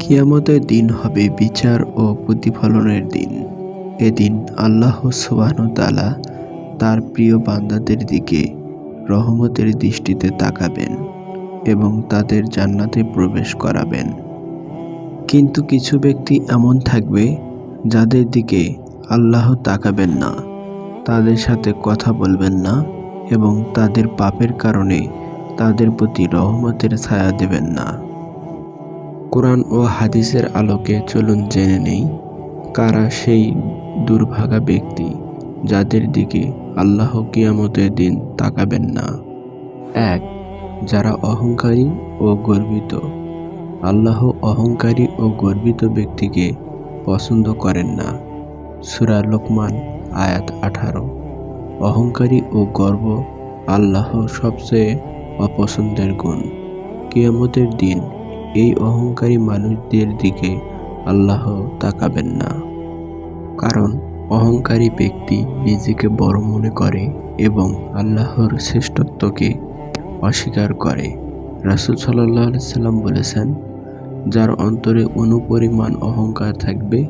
কিয়ামতের দিন হবে বিচার ও প্রতিফলনের দিন। এদিন আল্লাহ সুবহানতালা তার প্রিয় বান্দাদের দিকে রহমতের দৃষ্টিতে তাকাবেন এবং তাদের জান্নাতে প্রবেশ করাবেন। কিন্তু কিছু ব্যক্তি এমন থাকবে যাদের দিকে আল্লাহ তাকাবেন না, তাদের সাথে কথা বলবেন না এবং তাদের পাপের কারণে তাদের প্রতি রহমতের ছায়া দেবেন না। কোরআন ও হাদিসের আলোকে চলুন জেনে নেই, কারা সেই দুর্ভাগা ব্যক্তি যাদের দিকে আল্লাহ কিয়ামতের দিন তাকাবেন না? এক, যারা অহংকারী ও গর্বিত। আল্লাহ অহংকারী ও গর্বিত ব্যক্তিকে পছন্দ করেন না। সুরা লোকমান, আয়াত আঠারো। অহংকারী ও গর্ব আল্লাহ সবচেয়ে অপছন্দের গুণ। কিয়ামতের দিন এই অহংকারী মানুষদের দিকে আল্লাহ তাকাবেন না। কারণ অহংকারী ব্যক্তি নিজেকে বড় মনে করে এবং আল্লাহর শ্রেষ্ঠত্বকে অস্বীকার করে। রাসুল সাল্লাহ সাল্লাম বলেছেন, যার অন্তরে অনুপরিমাণ অহংকার থাকবে,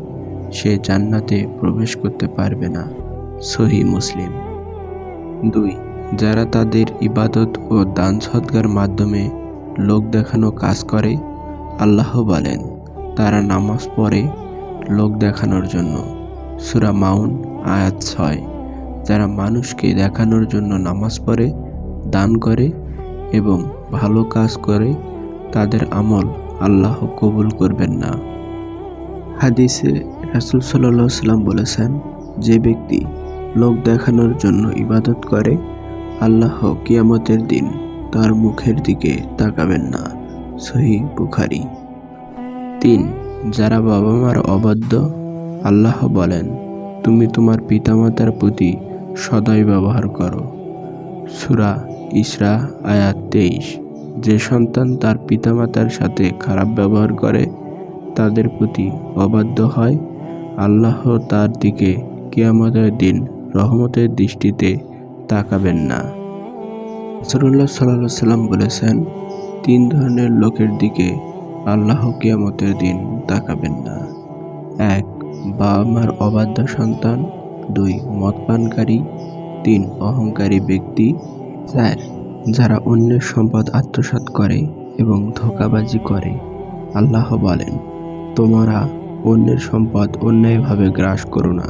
সে জান্নাতে প্রবেশ করতে পারবে না। সহি মুসলিম। দুই, যারা তাদের ইবাদত ও দান সৎকার মাধ্যমে লোক দেখানো কাজ করে আল্লাহ বলেন, তারা নামাজ পড়ে লোক দেখানোর জন্য। সুরা মাউন, আয়াত ছয়। যারা মানুষকে দেখানোর জন্য নামাজ পড়ে, দান করে এবং ভালো কাজ করে, তাদের আমল আল্লাহ কবুল করবেন না। হাদিসে রাসুল সাল্লাম বলেছেন, যে ব্যক্তি লোক দেখানোর জন্য ইবাদত করে, আল্লাহ কিয়ামতের দিন তার মুখের দিকে তাকাবেন না। সহি বুখারি। তিন, যারা বাবা মার অবাধ্য, আল্লাহ বলেন, তুমি তোমার পিতামাতার প্রতি সদয় ব্যবহার করো। সুরা ইসরা, আয়াত তেইশ, যে সন্তান তার পিতামাতার সাথে খারাপ ব্যবহার করে, তাদের প্রতি অবাধ্য হয়। আল্লাহ তার দিকে কিয়ামতের দিন রহমতের দৃষ্টিতে তাকাবেন না। সরুল্লাহ সাল্লাম বলেছেন তিন ধরনের লোকের দিকে আল্লাহ কিয়ামতের দিন তাকাবেন না। এক, বাবা মার অবাধ্য সন্তান। দুই মদ পানকারী তিন, অহংকারী ব্যক্তি। চার, যারা অন্যের সম্পদ আত্মসাৎ করে এবং ধোকাবাজি করে। আল্লাহ বলেন, তোমরা অন্যের সম্পদ অন্যায়ভাবে গ্রাস করো না।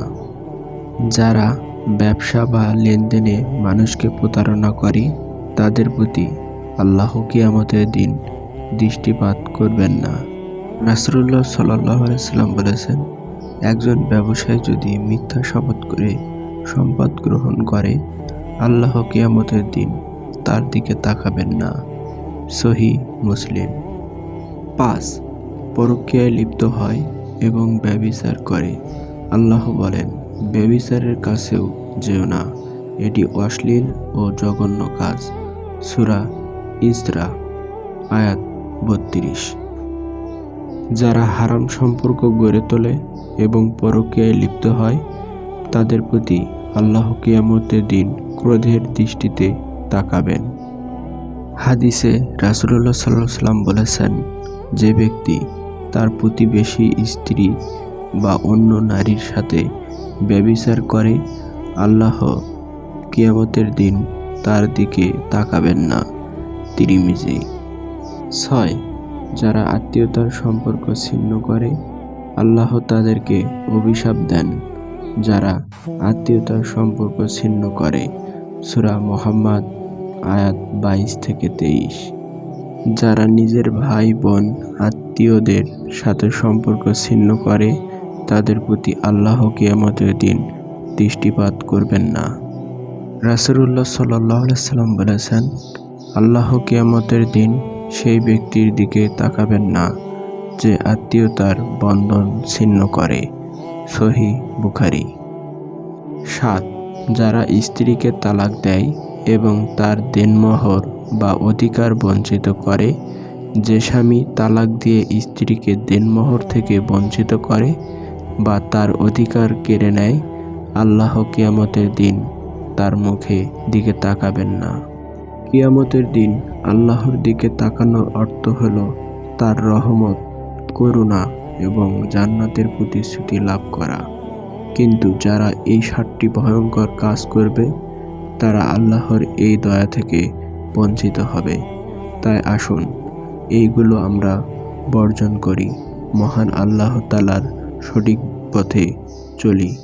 যারা ব্যবসা বা লেনদেনে মানুষকে প্রতারণা করে, তাদের প্রতি আল্লাহ কিয়ামতের দিন দৃষ্টিপাত করবেন না। নাসরুল্লাহ সাল্লাহ সাল্লাম বলেছেন, একজন ব্যবসায়ী যদি মিথ্যা শপথ করে সম্পদ গ্রহণ করে, আল্লাহ কিয়ামতের দিন তার দিকে তাকাবেন না। সহি মুসলিম। পাঁচ পরকীয়ায় লিপ্ত হয় এবং ব্যবিচার করে। আল্লাহ বলেন, ব্যবিচারের কাছেও যেও না, এটি অশ্লীল ও জঘন্য কাজ। সুরা ইসরা আয়াত বত্রিশ। যারা হারাম সম্পর্ক গড়ে তোলে এবং পরকীয়ায় লিপ্ত হয়, তাদের প্রতি আল্লাহ কিয়ামতের দিন ক্রোধের দৃষ্টিতে তাকাবেন। হাদিসে রাসুল্লাহ সাল্লাহ সাল্লাম বলেছেন, যে ব্যক্তি তার প্রতিবেশী স্ত্রী বা অন্য নারীর সাথে ব্যবিচার করে, আল্লাহ কিয়ামতের দিন তার দিকে তাকাবেন না। তিরিমিজি। ছয়, যারা আত্মীয়তার সম্পর্ক ছিন্ন করে, আল্লাহ তাদেরকে অভিশাপ দেন। যারা আত্মীয়তার সম্পর্ক ছিন্ন করে, সুরা মোহাম্মদ, আয়াত বাইশ থেকে তেইশ। যারা নিজের ভাই, বোন, আত্মীয়দের সাথে সম্পর্ক ছিন্ন করে, তাদের প্রতি আল্লাহ কিয়ামতের দিন দৃষ্টিপাত করবেন না। রাসুল্লাহ সাল্লাহ সাল্লাম বলেছেন আল্লাহ কিয়ামতের দিন সেই ব্যক্তির দিকে তাকাবেন না যে আত্মীয়তার বন্ধন ছিন্ন করে। সহি বুখারি। সাত, যারা স্ত্রীকে তালাক দেয় এবং তার দেনমোহর বা অধিকার বঞ্চিত করে, যে স্বামী তালাক দিয়ে স্ত্রীকে দেনমোহর থেকে বঞ্চিত করে বা তার অধিকার কেড়ে নেয়, আল্লাহ কিয়ামতের দিন তার মুখে দিকে তাকাবেন না। কিয়ামতের দিন আল্লাহর দিকে তাকানোর অর্থ হল তার রহমত, করুণা এবং জান্নাতের প্রতিশ্রুতি লাভ করা। কিন্তু যারা এই সাতটি ভয়ঙ্কর কাজ করবে, তারা আল্লাহর এই দয়া থেকে বঞ্চিত হবে। তাই আসুন, এইগুলো আমরা বর্জন করি। মহান আল্লাহ তালার সঠিক পথে চলি।